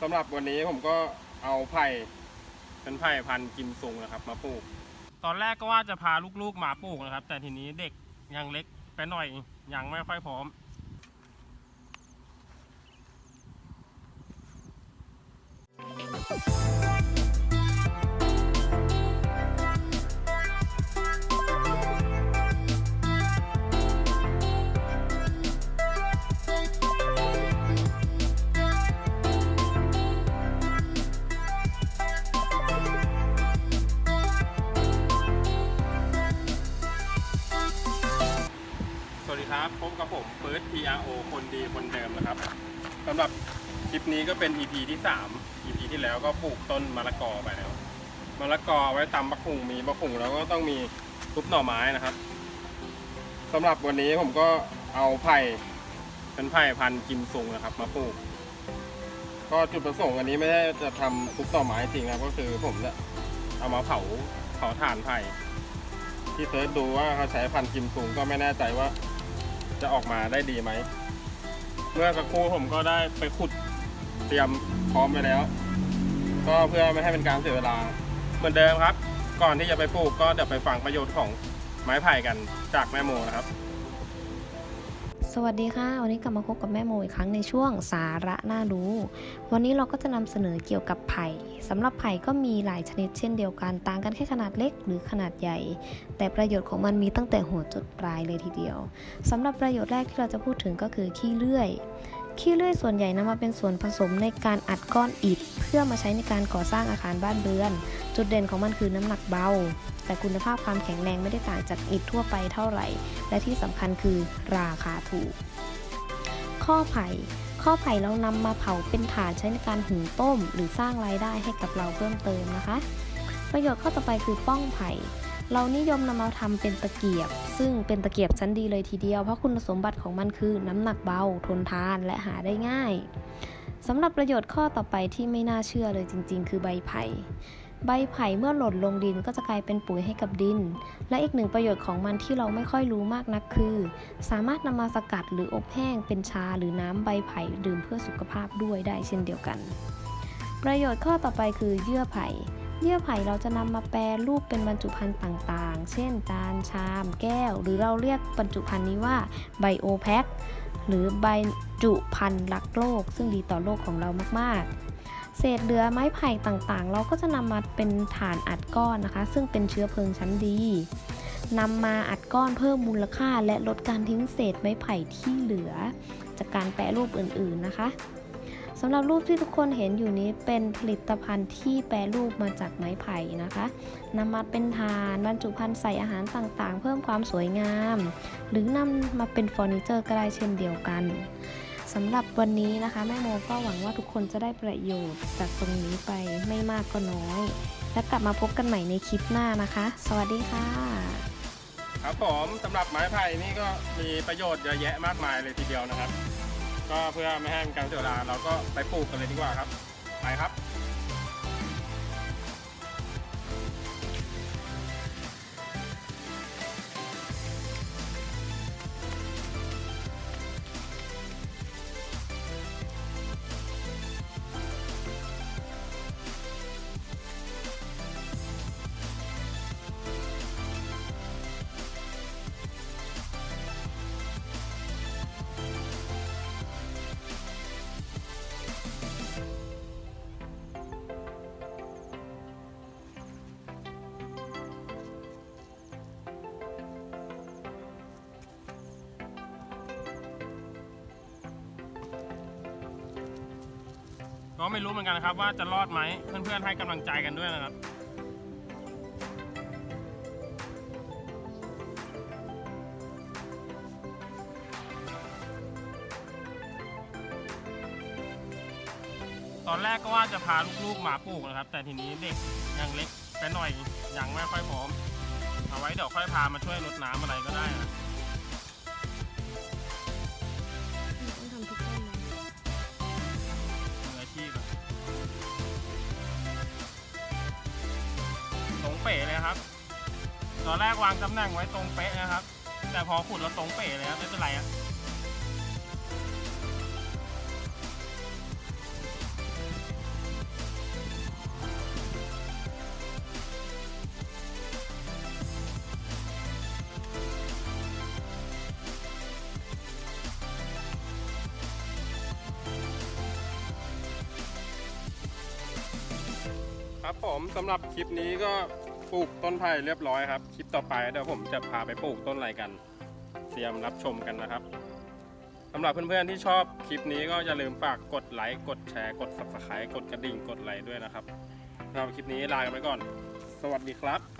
สำหรับวันนี้ผมก็เอาไผ่เป็นไผ่พันธุ์กิมซุงนะครับ มาปลูก ตอนแรกก็ว่าจะพาลูกๆมาปลูกนะครับ แต่ทีนี้เด็กยังเล็กไปหน่อยยังไม่ค่อยพร้อมส PRO คนดีคนเดิมนะครับสำหรับคลิปนี้ก็เป็น EP ที่ 3 EP ที่แล้วก็ปลูกต้นมะละกอไปแล้วมะละกอไว้ตำมะขุงมีมะขุงแล้วก็ต้องมีซุปหน่อไม้นะครับสำหรับวันนี้ผมก็เอาไผ่เป็นไผ่พันธุ์กิมซุงนะครับ มาปลูก ก็จุดประสงค์อันนี้ไม่ได้จะทำซุปหน่อไม้จริงนะก็คือผมจะเอามาเผาเผาถ่านไผ่ที่เซิร์ชดูว่าเขาใช้พันธุ์กิมซุงก็ไม่แน่ใจว่า จะออกมาได้ดีไหม เมื่อสักครู่ผมก็ได้ไปขุดเตรียมพร้อมไปแล้ว ก็เพื่อไม่ให้เป็นการเสียเวลา เหมือนเดิมครับ ก่อนที่จะไปปลูกก็เดี๋ยวไปฟังประโยชน์ของไม้ไผ่กันจากแม่โมนะครับ สวัสดีค่ะ วันนี้กลับมาพบกับแม่โมอีกครั้งในช่วงสาระน่ารู้ วันนี้เราก็จะนำเสนอเกี่ยวกับไผ่สำหรับไผ่ก็มีหลายชนิดเช่นเดียวกัน ต่างกันแค่ขนาดเล็กหรือขนาดใหญ่ แต่ประโยชน์ของมันมีตั้งแต่หัวจดปลายเลยทีเดียวสำหรับประโยชน์แรกที่เราจะพูดถึงก็คือขี้เลื่อย ขี้เลื่อยส่วนใหญ่นำมาเป็นส่วนผสมในการอัดก้อนอิฐ เพื่อมาใช้ในการก่อสร้างอาคารบ้านเรือน จุดเด่นของมันคือน้ำหนักเบา แต่คุณภาพความแข็งแรงไม่ได้ต่างจากอิฐทั่วไปเท่าไหร่ และที่สำคัญคือราคาถูก ข้อไผ่ข้อไผ่เรานำมาเผาเป็นถ่านใช้ในการหุงต้ม หรือสร้างรายได้ให้กับเราเพิ่มเติมนะคะ ประโยชน์ข้อต่อไปคือป้องไผ่ เรานิยมนำมาทำเป็นตะเกียบ ซึ่งเป็นตะเกียบชั้นดีเลยทีเดียว เพราะคุณสมบัติของมันคือน้ำหนักเบา ทนทานและหาได้ง่ายสำหรับประโยชน์ข้อต่อไปที่ไม่น่าเชื่อเลยจริง ๆ คือใบไผ่ ใบไผ่เมื่อหล่นลงดินก็จะกลายเป็นปุ๋ยให้กับดิน และอีกหนึ่งประโยชน์ของมันที่เราไม่ค่อยรู้มากนักคือ สามารถนำมาสกัดหรืออบแห้งเป็นชาหรือน้ำใบไผ่ดื่มเพื่อสุขภาพด้วยได้เช่นเดียวกัน ประโยชน์ข้อต่อไปคือเยื่อไผ่ เยื่อไผ่เราจะนำมาแปรรูปเป็นบรรจุภัณฑ์ต่างๆ เช่น จาน ชาม แก้ว หรือเราเรียกบรรจุภัณฑ์นี้ว่าไบโอแพ็คหรือบรรจุภัณฑ์รักโลก ซึ่งดีต่อโลกของเรามาก ๆ เศษเหลือไม้ไผ่ต่างๆ เราก็จะนำมาเป็นถ่านอัดก้อนนะคะ ซึ่งเป็นเชื้อเพลิงชั้นดีนำมาอัดก้อนเพิ่มมูลค่า และลดการทิ้งเศษไม้ไผ่ที่เหลือ จากการแปรรูปอื่น ๆ นะคะ สำหรับรูปที่ทุกคนเห็นอยู่นี้เป็นผลิตภัณฑ์ที่แปรรูปมาจากไม้ไผ่นะคะนำมาเป็นทานบรรจุภัณฑ์ใส่อาหารต่างๆ เพิ่มความสวยงาม หรือนำมาเป็นเฟอร์นิเจอร์ก็ได้เช่นเดียวกันสำหรับวันนี้นะคะแม่โมก็หวังว่าทุกคนจะได้ประโยชน์จากตรงนี้ไปไม่มากก็น้อย และกลับมาพบกันใหม่ในคลิปหน้านะคะ สวัสดีค่ะ ครับผมสำหรับไม้ไผ่นี่ก็มีประโยชน์เยอะแยะมากมายเลยทีเดียวนะครับ ก็เพื่อไม่ให้เป็นการเสียเวลาเราก็ไปปลูกกันเลยดีกว่าครับ ไปครับ ก็ไม่รู้เหมือนกันนะครับ ว่าจะรอดไหมเพื่อนๆให้กำลังใจกันด้วยนะครับตอนแรกก็ว่าจะพาลูกๆมาปลูกนะครับ แต่ทีนี้เด็กยังเล็กไปหน่อยยังไม่ค่อยพร้อม เอาไว้เดี๋ยวค่อยพามาช่วยรดน้ำอะไรก็ได้นะ ป๋เลยครับ ตอนแรกวางตำแหน่งไว้ตรงเป๊ะนะครับ แต่พอขุดเราตรงเป๋เลยครับไม่เป็นไรครับครับผมสำหรับคลิปนี้ก็ ปลูกต้นไผ่เรียบร้อยครับคลิปต่อไปเดี๋ยวผมจะพาไปปลูกต้นอะไรกันเตรียมรับชมกันนะครับสำหรับเพื่อนๆที่ชอบคลิปนี้ก็อย่าลืมฝากกดไลค์กดแชร์กด subscribe กดกระดิ่งกดไลค์ด้วยนะครับสำหรับคลิปนี้ลากันไปก่อน สวัสดีครับ